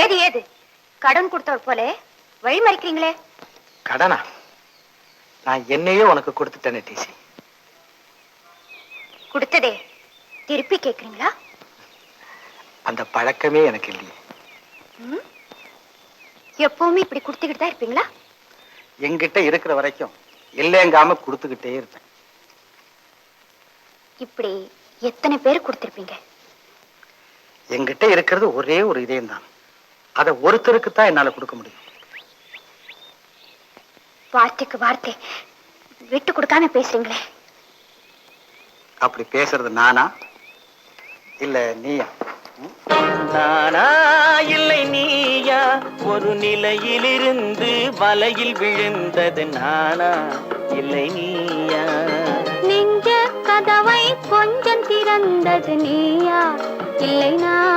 ஏது ஏது? கடன் கொடுத்தவர் போல வழி மறிக்கிறீங்களே கடனா? நான் என்னையே உனக்கு கொடுத்துட்டேனே டிசி. கொடுத்ததே திருப்பி கேக்குறீங்களா அந்த பழக்கமே எனக்கு இல்லையே? எப்பவுமே இப்படி கொடுத்துக்கிட்டு தான் இருப்பீங்களா? என்கிட்ட இருக்கிற வரைக்கும் இல்லைங்காம கொடுத்துக்கிட்டே இருப்பேன். இப்படி எத்தனை பேர் கொடுத்திருப்பீங்க? என்கிட்ட இருக்கிறது ஒரே ஒரு இதயம் தான் அதை ஒருத்தருக்கு தான் என்னால கொடுக்க முடியும். வார்த்தைக்கு வார்த்தை. விட்டு கொடுக்காம பேசுறீங்களே. அப்படி பேசுறது நானா? இல்ல நீயா? நானா? இல்லை நீயா? ஒரு நிலையிலிருந்து வலையில் விழுந்தது நானா? இல்லை நீயா? நெஞ்ச கதவை கொஞ்சம் திறந்தது நீயா? இல்லை நானா